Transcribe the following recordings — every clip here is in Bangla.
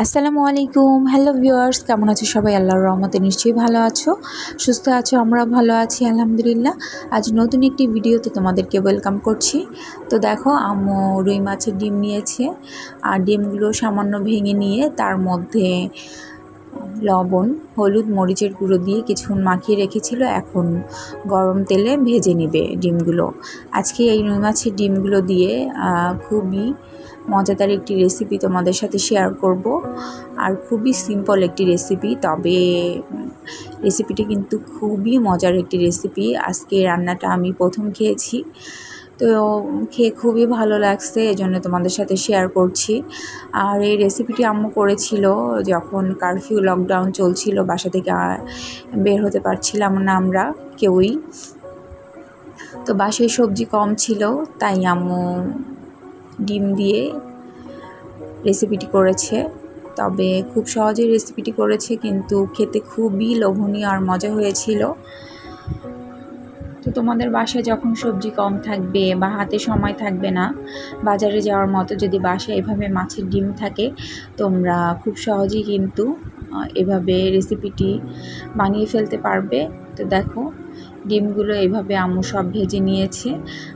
আসসালামু আলাইকুম। হ্যালো ভিউয়ার্স কেমন আছো সবাই? আল্লাহর রহমতে নিশ্চয়ই ভালো আছো। সুস্থ আছো? আমরা ভালো আছি, আলহামদুলিল্লাহ। আজ নতুন একটি ভিডিওতে তোমাদেরকে ওয়েলকাম করছি। তো দেখো, আম্মু রুই মাছের ডিম নিয়েছে। আর ডিমগুলো সামান্য ভেঙে নিয়ে তার মধ্যে লবণ, হলুদ, মরিচের গুঁড়ো দিয়ে কিছুক্ষণ মাখিয়ে রেখেছিল। এখন গরম তেলে ভেজে নেবে ডিমগুলো। আজকে এই রুই মাছের ডিমগুলো দিয়ে খুবই মজাদার একটি রেসিপি তোমাদের সাথে শেয়ার করব। আর খুবই সিম্পল একটি রেসিপি তবে রেসিপিটি কিন্তু খুবই মজার একটি রেসিপি আজকে রান্নাটা আমি প্রথম খেয়েছি। তো, খেয়ে খুবই ভালো লাগছে, এজন্য তোমাদের সাথে শেয়ার করছি। আর এই রেসিপিটি আম্মু করেছিল যখন কারফিউ লকডাউন চলছিল, বাসা থেকে বের হতে পারছিলাম না আমরা, কেউই। তো বাসায় সবজি কম ছিল, তাই আম্মু ডিম দিয়ে রেসিপিটি করেছে। তবে খুব সহজে রেসিপিটি করেছে, কিন্তু খেতে খুবই লোভনীয় আর মজা হয়েছিল। তো তোমাদের বাসায় যখন সবজি কম থাকবে বা হাতে সময় থাকবে না, বাজারে যাওয়ার মতো যদি বাসায় এভাবে মাছের ডিম থাকে, তোমরা খুব সহজেই কিন্তু এভাবে রেসিপিটি বানিয়ে ফেলতে পারবে। তো দেখো, ডিমগুলো এভাবে আম্মু সব ভেজে নিয়েছে।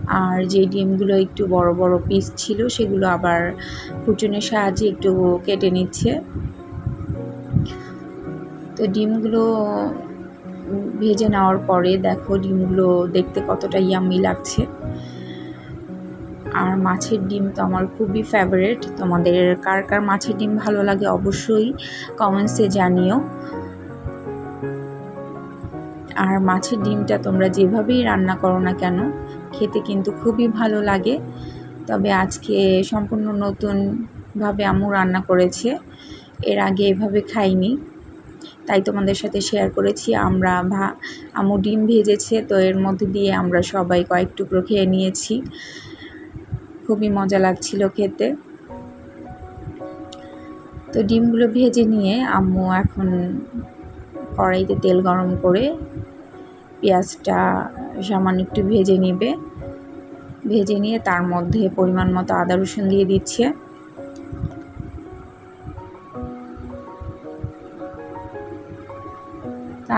আর যে ডিমগুলো একটু বড় বড় পিস ছিল, সেগুলো আবার কুচুনের সাহায্যে একটু কেটে নিচ্ছে। তো ডিমগুলো ভেজে নেওয়ার পরে দেখো, ডিমগুলো দেখতে কতটা ইয়ামি লাগছে। আর মাছের ডিম তো আমার খুবই ফেভারেট তোমাদের কার কার মাছের ডিম ভালো লাগে অবশ্যই কমেন্টসে জানিও। আর মাছের ডিমটা তোমরা যেভাবেই রান্না করো না কেন, খেতে কিন্তু খুবই ভালো লাগে। তবে আজকে সম্পূর্ণ নতুনভাবে আম্মু রান্না করেছে, এর আগে এভাবে খাইনি। তাই তোমাদের সাথে শেয়ার করেছি, আমরা ভা, আম্মু ডিম ভেজেছে, তো এর মধ্যে দিয়ে আমরা সবাই কয়েক টুকরো খেয়ে নিয়েছি। খুবই মজা লাগছিল খেতে। তো ডিমগুলো ভেজে নিয়ে আম্মু এখন কড়াইতে তেল গরম করে পেঁয়াজটা সামান্য একটু ভেজে নেবে। ভেজে নিয়ে তার মধ্যে পরিমাণ মতো আদা রসুন দিয়ে দিচ্ছে।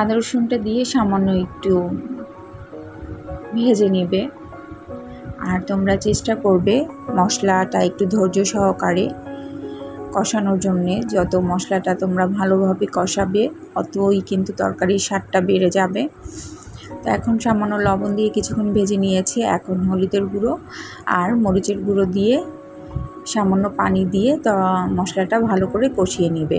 আদা রসুনটা দিয়ে সামান্য একটু ভেজে নেবে। আর তোমরা চেষ্টা করবে মশলাটা একটু ধৈর্য সহকারে কষানোর জন্যে। যত মশলাটা তোমরা ভালোভাবে কষাবে, অতই কিন্তু তরকারির স্বাদটা বেড়ে যাবে। তো এখন সামান্য লবণ দিয়ে কিছুক্ষণ ভেজে নিয়েছি, এখন হলুদের গুঁড়ো আর মরিচের গুঁড়ো দিয়ে সামান্য পানি দিয়ে তো মশলাটা ভালো করে কষিয়ে নেবে।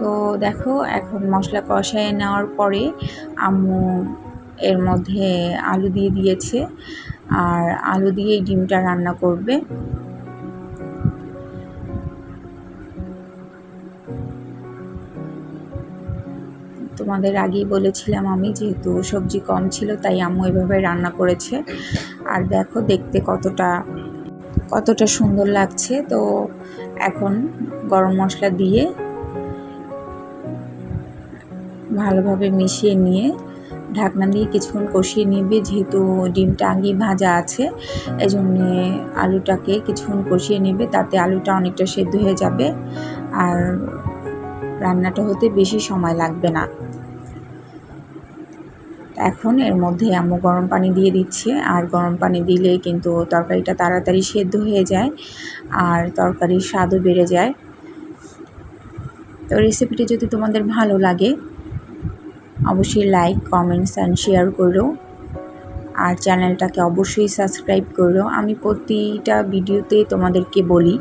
তো দেখো, এখন মশলা কষায় নেওয়ার পরে আম্মু এর মধ্যে আলু দিয়ে দিয়েছে। আর আলু দিয়ে ডিমটা রান্না করবে। তোমাদের আগেই বলেছিলাম আমি, যেহেতু সবজি কম ছিল, তাই আম্মু এভাবে রান্না করেছে। আর দেখো, দেখতে কতটা কতটা সুন্দর লাগছে। তো এখন গরম মশলা দিয়ে ভালোভাবে মিশিয়ে নিয়ে ঢাকনা দিয়ে কিছুক্ষণ কষিয়ে নিবে, যেহেতু ডিমটা আগেই ভাজা আছে, এজন্যে আলুটাকে কিছুক্ষণ কষিয়ে নেবে, তাতে আলুটা অনেকটা সেদ্ধ হয়ে যাবে আর রান্নাটা হতে বেশি সময় লাগবে না। এখন এর মধ্যে আম্মু গরম পানি দিয়ে দিচ্ছে, আর গরম পানি দিলে কিন্তু তরকারিটা তাড়াতাড়ি সেদ্ধ হয়ে যায় আর তরকারির স্বাদও বেড়ে যায়। তো রেসিপিটি যদি তোমাদের ভালো লাগে অবশ্যই লাইক কমেন্টস অ্যান্ড শেয়ার করো। আর চ্যানেলটাকে অবশ্যই সাবস্ক্রাইব করো। আমি প্রতিটা ভিডিওতে তোমাদেরকে বলি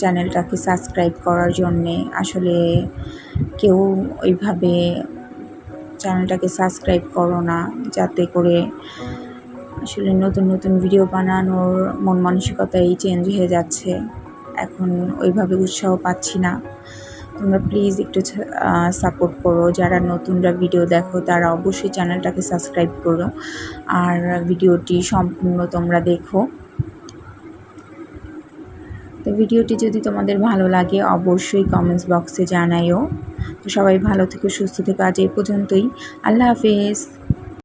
চ্যানেলটাকে সাবস্ক্রাইব করার জন্যে। আসলে কেউ ওইভাবে চ্যানেলটাকে সাবস্ক্রাইব করো না, যাতে করে আসলে নতুন নতুন ভিডিও বানানোর মন মানসিকতাই চেঞ্জ হয়ে যাচ্ছে। এখন ওইভাবে উৎসাহ পাচ্ছি না। তোমরা প্লিজ একটু সাপোর্ট করো। যারা নতুনরা ভিডিও দেখো, তারা অবশ্যই চ্যানেলটাকে সাবস্ক্রাইব করো। আর ভিডিওটি সম্পূর্ণ তোমরা দেখো। তো ভিডিওটি যদি তোমাদের ভালো লাগে, অবশ্যই কমেন্টস বক্সে জানাইও। তো সবাই ভালো থেকো, সুস্থ থেকো। আজ এই পর্যন্তই। আল্লাহ হাফেজ।